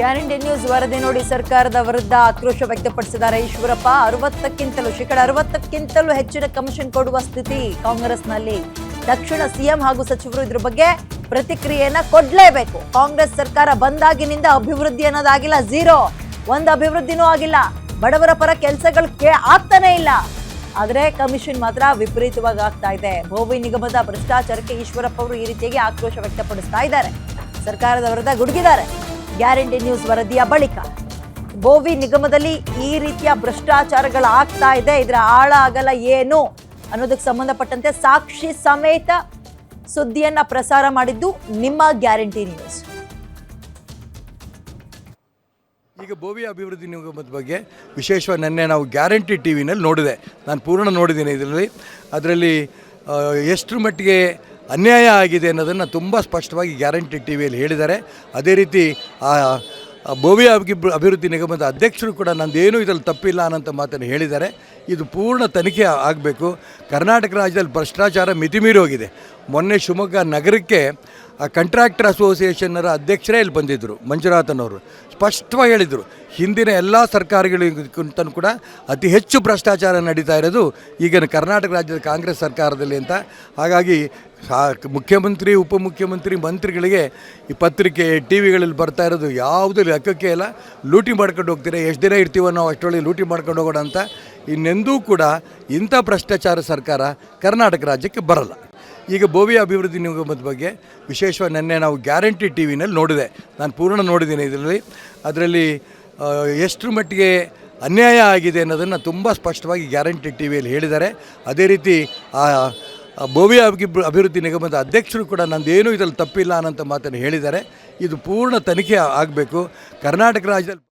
Guarantee news ವರದಿ ನೋಡಿ ಸರ್ಕಾರದ ವಿರುದ್ಧ ಆಕ್ರೋಶ ವ್ಯಕ್ತಪಡಿಸಿದ್ದಾರೆ. ಈಶ್ವರಪ್ಪ, ಅರವತ್ತಕ್ಕಿಂತಲೂ ಶೇಕಡ ಅರವತ್ತಕ್ಕಿಂತಲೂ ಹೆಚ್ಚಿನ ಕಮಿಷನ್ ಕೊಡುವ ಸ್ಥಿತಿ ಕಾಂಗ್ರೆಸ್ನಲ್ಲಿ. ದಕ್ಷಿಣ ಸಿಎಂ ಹಾಗೂ ಸಚಿವರು ಇದ್ರ ಬಗ್ಗೆ ಪ್ರತಿಕ್ರಿಯೆಯನ್ನ ಕೊಡ್ಲೇಬೇಕು. ಕಾಂಗ್ರೆಸ್ ಸರ್ಕಾರ ಬಂದಾಗಿನಿಂದ ಅಭಿವೃದ್ಧಿ ಅನ್ನೋದಾಗಿಲ್ಲ, ಝೀರೋ. ಒಂದು ಅಭಿವೃದ್ಧಿನೂ ಆಗಿಲ್ಲ. ಬಡವರ ಪರ ಕೆಲಸಗಳು ಆಗ್ತಾನೆ ಇಲ್ಲ. ಆದರೆ ಕಮಿಷನ್ ಮಾತ್ರ ವಿಪರೀತವಾಗಿ ಆಗ್ತಾ ಇದೆ. ಭೋವಿ ನಿಗಮದ ಭ್ರಷ್ಟಾಚಾರಕ್ಕೆ ಈಶ್ವರಪ್ಪ ಅವರು ಈ ರೀತಿಯಾಗಿ ಆಕ್ರೋಶ ವ್ಯಕ್ತಪಡಿಸ್ತಾ ಇದ್ದಾರೆ. ಸರ್ಕಾರದ ವಿರುದ್ಧ ಗುಡುಗಿದ್ದಾರೆ. ಗ್ಯಾರಂಟಿ ನ್ಯೂಸ್ ವರದಿಯ ಬಳಿಕ ಬೋವಿ ನಿಗಮದಲ್ಲಿ ಈ ರೀತಿಯ ಭ್ರಷ್ಟಾಚಾರಗಳು ಆಗ್ತಾ ಇದೆ. ಇದರ ಆಳ ಆಗಲ್ಲ ಏನು ಅನ್ನೋದಕ್ಕೆ ಸಂಬಂಧಪಟ್ಟಂತೆ ಸಾಕ್ಷಿ ಸಮೇತ ಸುದ್ದಿಯನ್ನ ಪ್ರಸಾರ ಮಾಡಿದ್ದು ನಿಮ್ಮ ಗ್ಯಾರಂಟಿ ನ್ಯೂಸ್. ಈಗ ಬೋವಿ ಅಭಿವೃದ್ಧಿ ನಿಗಮದ ಬಗ್ಗೆ ವಿಶೇಷವಾಗಿ ನಿನ್ನೆ ನಾವು ಗ್ಯಾರಂಟಿ ಟಿ ವಿನಲ್ಲಿ ನೋಡಿದೆ. ನಾನು ಪೂರ್ಣ ನೋಡಿದ್ದೀನಿ ಇದರಲ್ಲಿ. ಅದರಲ್ಲಿ ಎಷ್ಟು ಮಟ್ಟಿಗೆ ಅನ್ಯಾಯ ಆಗಿದೆ ಅನ್ನೋದನ್ನು ತುಂಬ ಸ್ಪಷ್ಟವಾಗಿ ಗ್ಯಾರಂಟಿ ಟಿ ವಿಯಲ್ಲಿ ಹೇಳಿದ್ದಾರೆ. ಅದೇ ರೀತಿ ಬೋವಿ ಅಭಿ- ಅಭಿವೃದ್ಧಿ ನಿಗಮದ ಅಧ್ಯಕ್ಷರು ಕೂಡ ನಂದೇನೂ ಇದರಲ್ಲಿ ತಪ್ಪಿಲ್ಲ ಅನ್ನೋಂಥ ಮಾತನ್ನು ಹೇಳಿದ್ದಾರೆ. ಇದು ಪೂರ್ಣ ತನಿಖೆ ಆಗಬೇಕು. ಕರ್ನಾಟಕ ರಾಜ್ಯದಲ್ಲಿ ಭ್ರಷ್ಟಾಚಾರ ಮಿತಿಮೀರಿ ಹೋಗಿದೆ. ಮೊನ್ನೆ ಶಿವಮೊಗ್ಗ ನಗರಕ್ಕೆ, ಆ ಕಂಟ್ರಾಕ್ಟರ್ ಅಸೋಸಿಯೇಷನ್ನರ ಅಧ್ಯಕ್ಷರೇ ಇಲ್ಲಿ ಬಂದಿದ್ದರು ಮಂಜುನಾಥನವರು ಸ್ಪಷ್ಟವಾಗಿ ಹೇಳಿದರು, ಹಿಂದಿನ ಎಲ್ಲ ಸರ್ಕಾರಗಳಿಗಿಂತ ಕೂಡ ಅತಿ ಹೆಚ್ಚು ಭ್ರಷ್ಟಾಚಾರ ನಡೀತಾ ಇರೋದು ಈಗಿನ ಕರ್ನಾಟಕ ರಾಜ್ಯದ ಕಾಂಗ್ರೆಸ್ ಸರ್ಕಾರದಲ್ಲಿ ಅಂತ. ಹಾಗಾಗಿ ಸಾ- ಮುಖ್ಯಮಂತ್ರಿ, ಉಪಮುಖ್ಯಮಂತ್ರಿ, ಮಂತ್ರಿಗಳಿಗೆ ಈ ಪತ್ರಿಕೆ ಟಿ ವಿಗಳಲ್ಲಿ ಬರ್ತಾ ಇರೋದು ಯಾವುದೂ ಲೆಕ್ಕಕ್ಕೆ ಇಲ್ಲ. ಲೂಟಿ ಮಾಡ್ಕೊಂಡು ಹೋಗ್ತೀರಾ? ಎಷ್ಟು ದಿನ ಇರ್ತೀವೋ ನಾವು ಅಷ್ಟರೊಳಗೆ ಲೂಟಿ ಮಾಡ್ಕೊಂಡು ಹೋಗೋಣ ಅಂತ. ಇನ್ನೆಂದೂ ಕೂಡ ಇಂಥ ಭ್ರಷ್ಟಾಚಾರ ಸರ್ಕಾರ ಕರ್ನಾಟಕ ರಾಜ್ಯಕ್ಕೆ ಬರಲ್ಲ. ಈಗ ಭೋವಿ ಅಭಿವೃದ್ಧಿ ನಿಗಮದ ಬಗ್ಗೆ ವಿಶೇಷವಾಗಿ ನಿನ್ನೆ ನಾವು ಗ್ಯಾರಂಟಿ ಟಿ ವಿನಲ್ಲಿ ನೋಡಿದೆ. ನಾನು ಪೂರ್ಣ ನೋಡಿದ್ದೀನಿ ಇದರಲ್ಲಿ. ಅದರಲ್ಲಿ ಎಷ್ಟರ ಮಟ್ಟಿಗೆ ಅನ್ಯಾಯ ಆಗಿದೆ ಅನ್ನೋದನ್ನು ತುಂಬ ಸ್ಪಷ್ಟವಾಗಿ ಗ್ಯಾರಂಟಿ ಟಿ ವಿಯಲ್ಲಿ ಹೇಳಿದ್ದಾರೆ. ಅದೇ ರೀತಿ, ಆ ಅಭಿ- ಅಭಿವೃದ್ಧಿ ನಿಗಮದ ಅಧ್ಯಕ್ಷರು ಕೂಡ ನಂದೇನೂ ಇದರಲ್ಲಿ ತಪ್ಪಿಲ್ಲ ಅನ್ನೋಂಥ ಮಾತನ್ನು ಹೇಳಿದ್ದಾರೆ. ಇದು ಪೂರ್ಣ ತನಿಖೆ ಆಗಬೇಕು. ಕರ್ನಾಟಕ ರಾಜ್ಯದಲ್ಲಿ